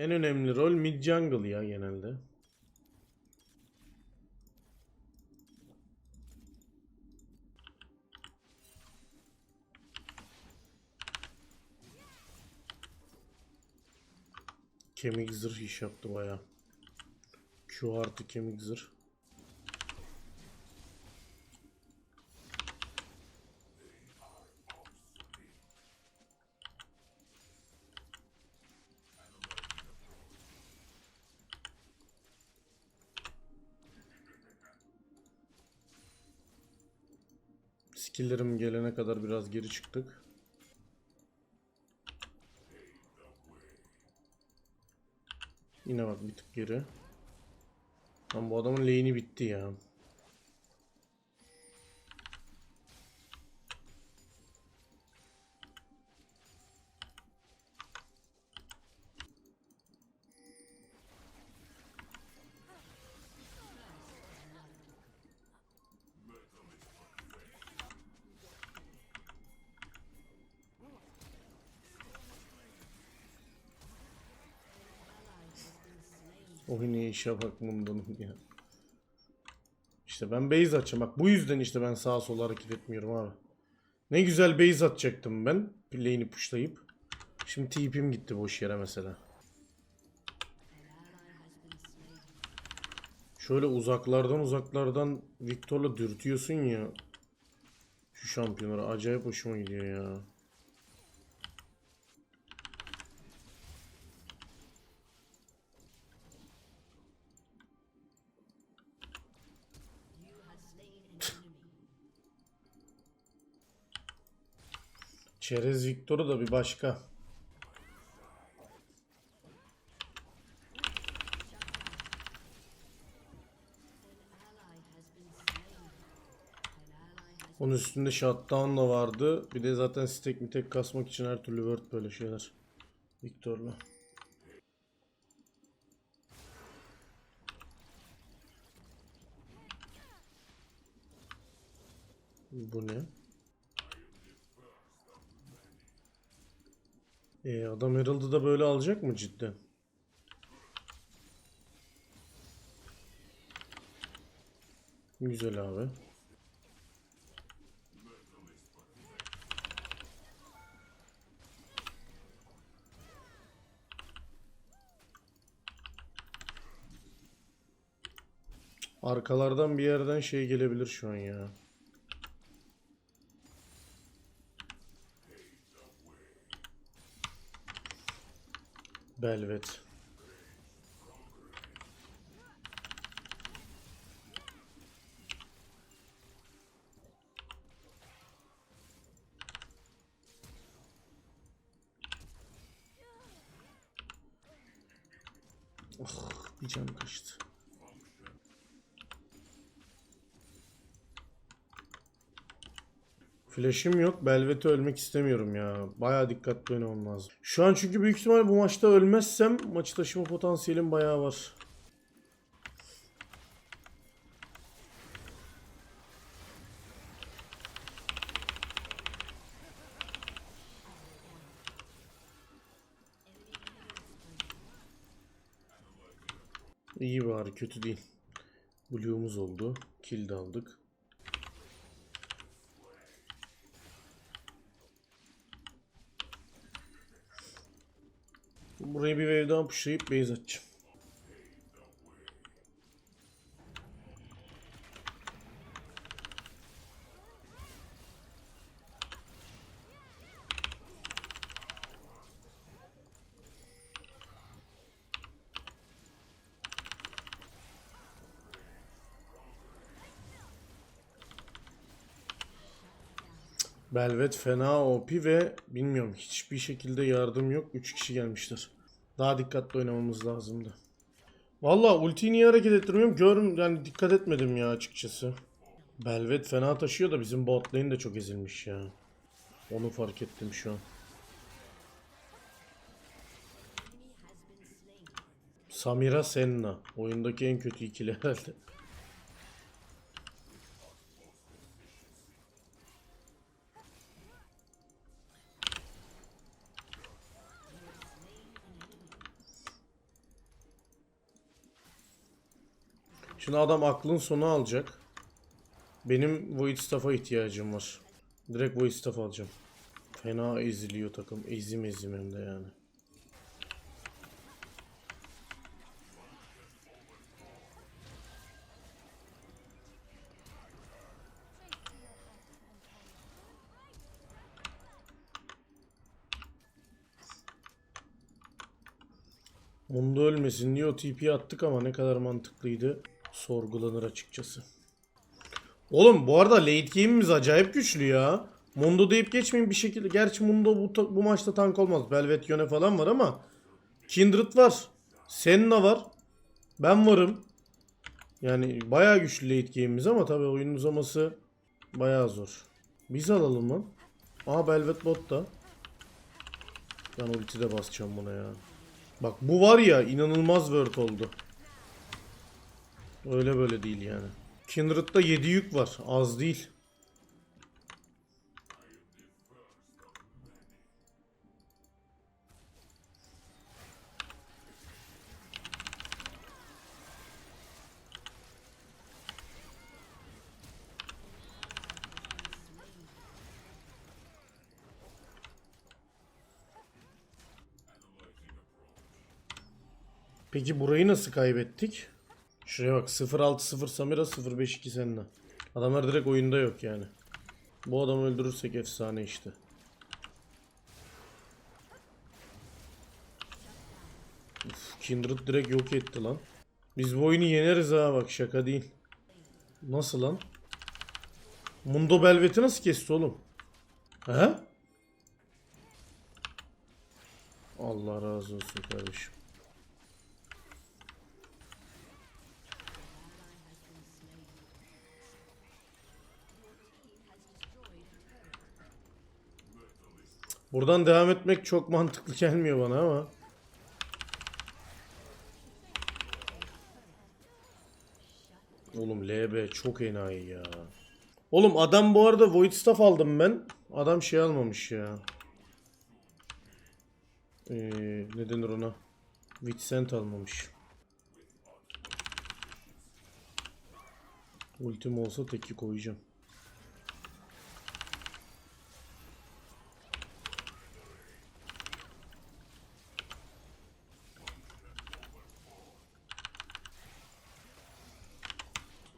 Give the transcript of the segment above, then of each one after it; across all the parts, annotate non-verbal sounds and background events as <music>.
En önemli rol mid jungle ya genelde. Kemik zırh iş yaptı baya. Q artı kemik zırh. Skill'lerim gelene kadar biraz geri çıktık. Yine bak bir tık geri. Lan bu adamın lane'i bitti ya. Oyunu işe bak bundan ya. İşte ben base atacağım. Bak bu yüzden işte ben sağa sola hareket etmiyorum abi. Ne güzel base atacaktım ben. Lane'i pushlayıp. Şimdi TP'm gitti boş yere mesela. Şöyle uzaklardan uzaklardan Victor'la dürtüyorsun ya. Şu şampiyonları acayip hoşuma gidiyor ya. Çerez Victor'u da bir başka. Onun üstünde shutdown da vardı. Bir de zaten stack mi tek kasmak için her türlü word böyle şeyler. Victor'la. Bu ne? E, adam Herald'ı da böyle alacak mı cidden? Güzel abi. Arkalardan bir yerden şey gelebilir şu an ya. Belvet. Oh, bir can kaçtı. Flash'im yok. Belvet'e ölmek istemiyorum ya. Baya dikkatli oynamam lazım. Şu an çünkü büyük ihtimal bu maçta ölmezsem maçı taşıma potansiyelim bayağı var. İyi bari kötü değil. Blue'umuz oldu. Kill de aldık. Burayı bir wave daha pushlayıp base atacağım. Belvet fena OP ve bilmiyorum hiçbir şekilde yardım yok. 3 kişi gelmişler. Daha dikkatli oynamamız lazımdı. Valla ultiyi niye hareket ettirmiyorum? Görüm yani dikkat etmedim ya açıkçası. Belvet fena taşıyor da bizim bot lane de çok ezilmiş ya. Onu fark ettim şu an. Samira Senna. Oyundaki en kötü ikili herhalde. Şimdi adam aklın sonu alacak. Benim Void Staff'a ihtiyacım var. Direkt Void Staff alacağım. Fena eziliyor takım. Ezim ezim hem de yani. Mundo ölmesin diye o TP attık ama ne kadar mantıklıydı sorgulanır açıkçası. Oğlum bu arada late game'imiz acayip güçlü ya. Mundo deyip geçmeyin bir şekilde. Gerçi Mundo bu, bu maçta tank olmaz. Velvet Yone falan var ama Kindred var. Senna var. Ben varım. Yani bayağı güçlü late game'imiz ama tabii oyunun uzaması bayağı zor. Biz alalım lan. Aa Velvet bot da. Ben ulti de basacağım buna ya. Bak bu var ya inanılmaz work oldu. Öyle böyle değil yani. Kindred'da 7 yük var. Az değil. Peki burayı nasıl kaybettik? Şuraya bak 0-6-0 Samira 0-5-2 seninle. Adamlar direkt oyunda yok yani. Bu adamı öldürürsek efsane işte. Uf, Kindred direkt yok etti lan. Biz bu oyunu yeneriz ha bak şaka değil. Nasıl lan? Mundo Belvet'i nasıl kesti oğlum? He? Allah razı olsun kardeşim. Buradan devam etmek çok mantıklı gelmiyor bana ama. Oğlum LB çok enayi ya. Oğlum adam bu arada Void Staff aldım ben. Adam şey almamış ya. Ee, ne denir ona? Vincent almamış. Ultim olsa teki koyacağım.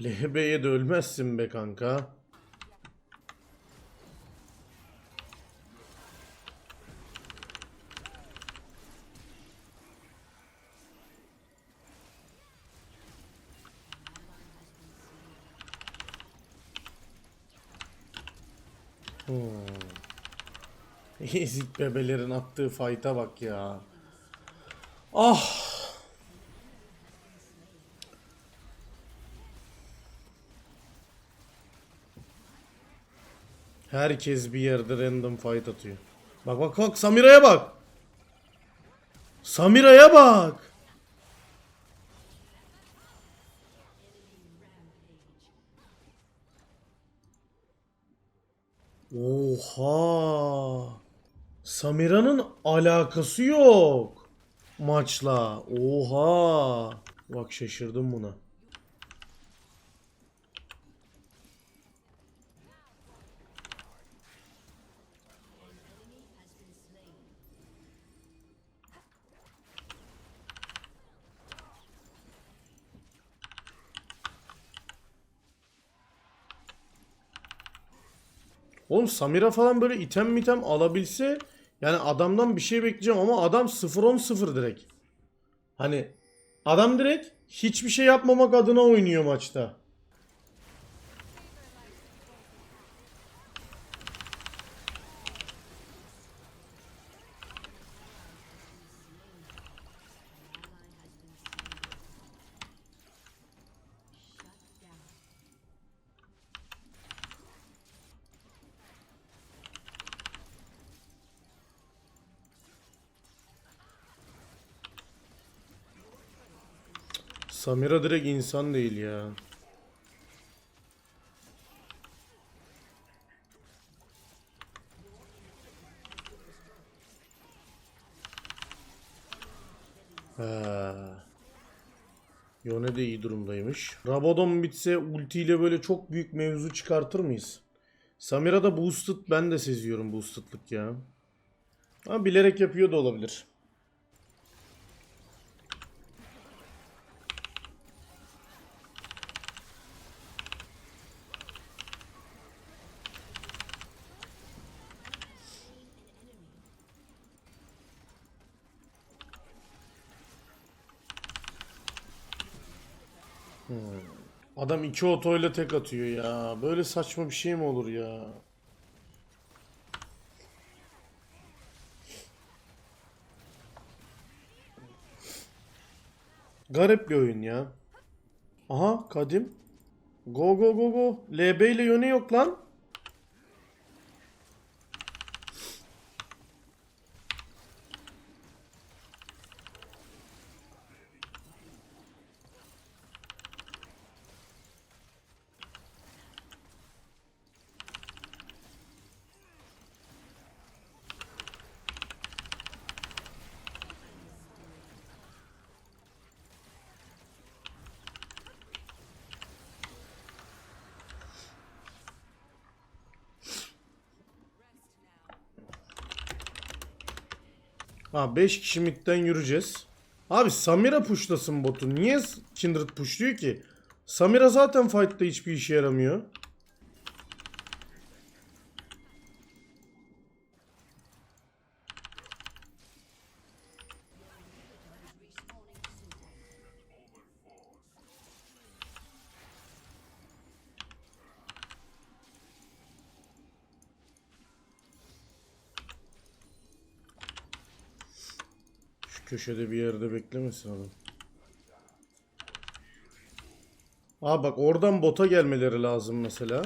LHB'ye de ölmezsin be kanka. Hmm. <laughs> Ezik bebelerin attığı fight'a bak ya. Ah. Herkes bir yerde random fight atıyor. Bak bak bak Samira'ya bak. Samira'ya bak. Oha. Samira'nın alakası yok maçla. Oha. Bak şaşırdım buna. Oğlum Samira falan böyle item mitem alabilse yani adamdan bir şey bekleyeceğim ama adam 0-10-0 direkt. Hani adam direkt hiçbir şey yapmamak adına oynuyor maçta. Samira direkt insan değil ya. Yone de iyi durumdaymış. Rabadon bitse ultiyle böyle çok büyük mevzu çıkartır mıyız? Samira da boosted ben de seziyorum boosted'lık ya. Ama bilerek yapıyor da olabilir. Adam iki otoyla tek atıyor ya. Böyle saçma bir şey mi olur ya? Garip bir oyun ya. Aha Kadim. Go go go go. LB ile yöne yok lan. Ha 5 kişi midden yürüyeceğiz. Abi Samira pushlasın botu. Niye Kindred pushluyor ki? Samira zaten fight'ta hiçbir işe yaramıyor. Köşede bir yerde beklemesin adam. Aa bak oradan bota gelmeleri lazım mesela.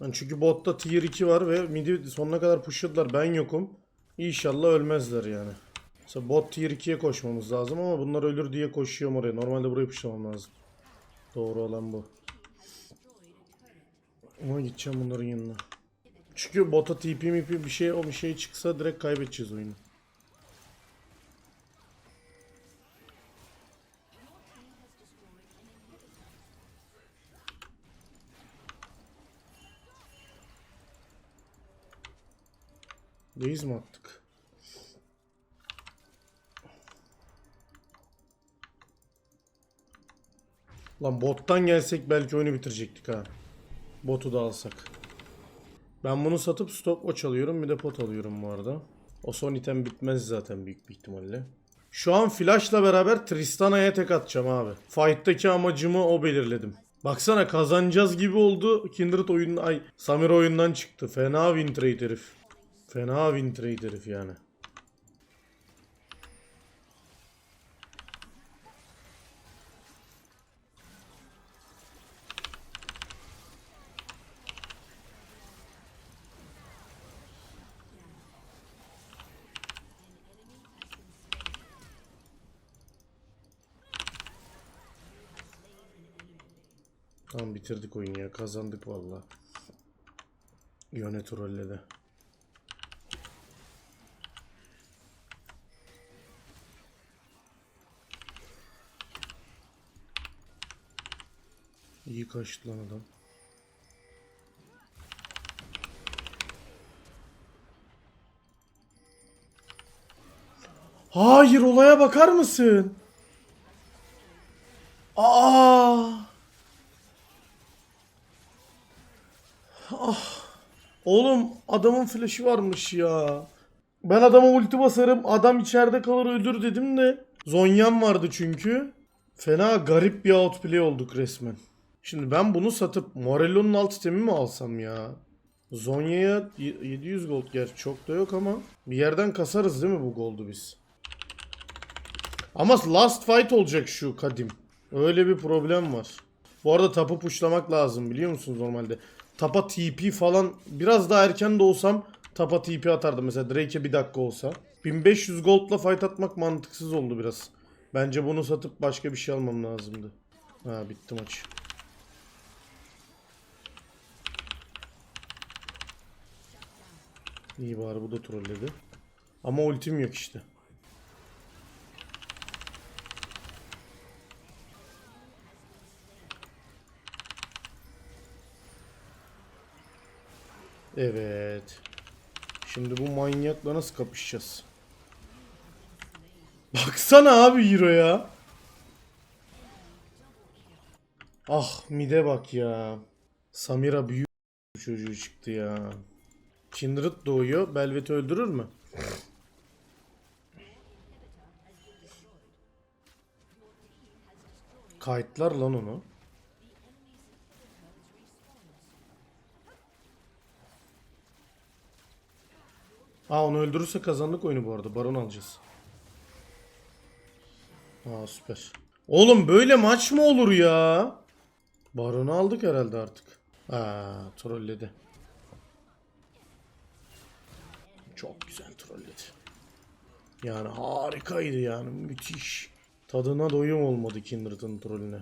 Yani çünkü botta tier 2 var ve midi sonuna kadar pushladılar. Ben yokum. İnşallah ölmezler yani. Mesela bot tier 2'ye koşmamız lazım ama bunlar ölür diye koşuyorum oraya. Normalde burayı pushlamam lazım. Doğru olan bu. Ama gideceğim bunların yanına. Çünkü bota TP mp bir şey o bir şey çıksa direkt kaybedeceğiz oyunu. Reis mi attık? Lan bottan gelsek belki oyunu bitirecektik ha. Botu da alsak. Ben bunu satıp stopwatch alıyorum bir de pot alıyorum bu arada. O son item bitmez zaten büyük bir ihtimalle. Şu an flashla beraber Tristana'ya tek atacağım abi. Fight'taki amacımı o belirledim. Baksana kazanacağız gibi oldu. Kindred oyun ay Samira oyundan çıktı. Fena win trade herif. Fena win trade herif yani. Tamam bitirdik oyunu ya. Kazandık valla. Yöne trolledi. İyi kaçtı lan adam. Hayır olaya bakar mısın? Aa! Ah. Oğlum adamın flash'ı varmış ya. Ben adama ulti basarım adam içeride kalır ölür dedim de. Zonyam vardı çünkü. Fena garip bir outplay olduk resmen. Şimdi ben bunu satıp Morello'nun alt itemi mi alsam ya? Zonya'ya y- 700 gold gerçi çok da yok ama bir yerden kasarız değil mi bu goldu biz? Ama last fight olacak şu kadim. Öyle bir problem var. Bu arada tapu puşlamak lazım biliyor musunuz normalde? Tapa TP falan biraz daha erken de olsam tapa TP atardım. Mesela Drake'e bir dakika olsa. 1500 gold'la fight atmak mantıksız oldu biraz. Bence bunu satıp başka bir şey almam lazımdı. Ha bitti maç. İyi bari bu da trolledi. Ama ultim yok işte. Evet. Şimdi bu manyakla nasıl kapışacağız? Baksana abi Hero ya. Ah mide bak ya. Samira büyük çocuğu çıktı ya. Kindred doğuyor. Belvet'i öldürür mü? Kayıtlar lan onu. Aa onu öldürürse kazandık oyunu bu arada. Baron alacağız. Aa süper. Oğlum böyle maç mı olur ya? Baron'u aldık herhalde artık. Aa trolledi. Çok güzel trolledi. Yani harikaydı yani müthiş. Tadına doyum olmadı Kindred'ın trollüne.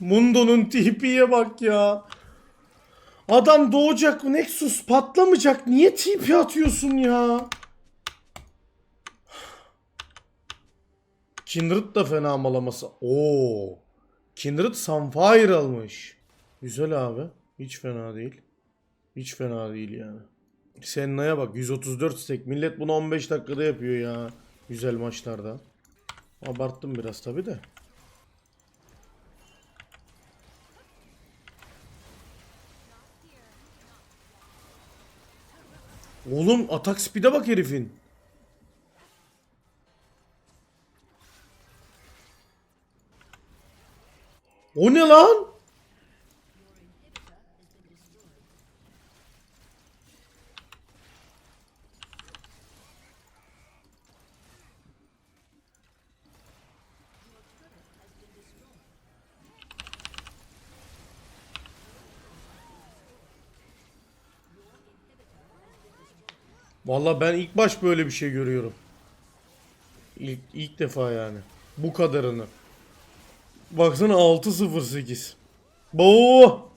Mundo'nun TP'ye bak ya. Adam doğacak Nexus patlamayacak. Niye TP atıyorsun ya? Kindred da fena malaması. Oo. Kindred Sunfire almış. Güzel abi. Hiç fena değil. Hiç fena değil yani. Senna'ya bak 134 stack. Millet bunu 15 dakikada yapıyor ya. Güzel maçlarda. Abarttım biraz tabi de. Oğlum atak speed'e bak herifin. O ne lan? Vallahi ben ilk baş böyle bir şey görüyorum. İlk, ilk defa yani. Bu kadarını. Baksana 6-0-8. Bo!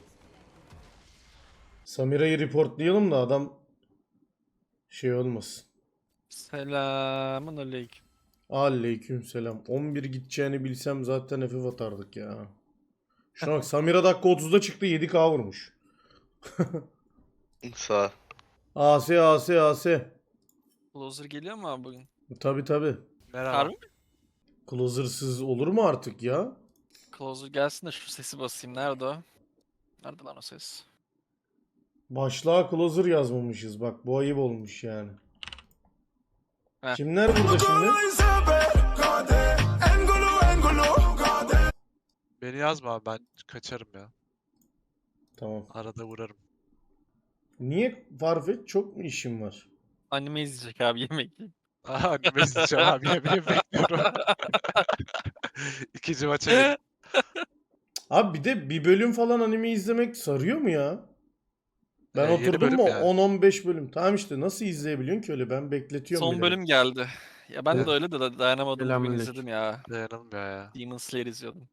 Samira'yı reportlayalım da adam şey olmasın. Selamun aleyküm. Aleyküm selam. 11 gideceğini bilsem zaten FF atardık ya. Şuna bak Samira dakika 30'da çıktı 7k vurmuş. <laughs> Sağ. AS AS AS. Closer geliyor mu abi bugün? Tabi tabi. Merhaba. Harbi mi? Closer'sız olur mu artık ya? Closer gelsin de şu sesi basayım. Nerede o? Nerede lan o ses? Başlığa closer yazmamışız bak bu ayıp olmuş yani. Heh. Kimler burada şimdi? Beni yazma abi ben kaçarım ya. Tamam. Arada uğrarım. Niye Farfetch çok mu işim var? Anime izleyecek abi yemek. Aha izleyeceğim abi yemeği <laughs> bekliyorum. <laughs> İkinci maça. <laughs> Abi bir de bir bölüm falan anime izlemek sarıyor mu ya? Ben Ee, yeni oturdum bölüm mu yani. 10-15 bölüm. Tamam işte nasıl izleyebiliyorsun ki öyle ben bekletiyorum Son bile. bölüm geldi. Ya ben Evet. de öyle de dayanamadım bugün Selamünaleyküm. izledim ya. Dayanılmıyor ya. Demon Slayer izliyordum.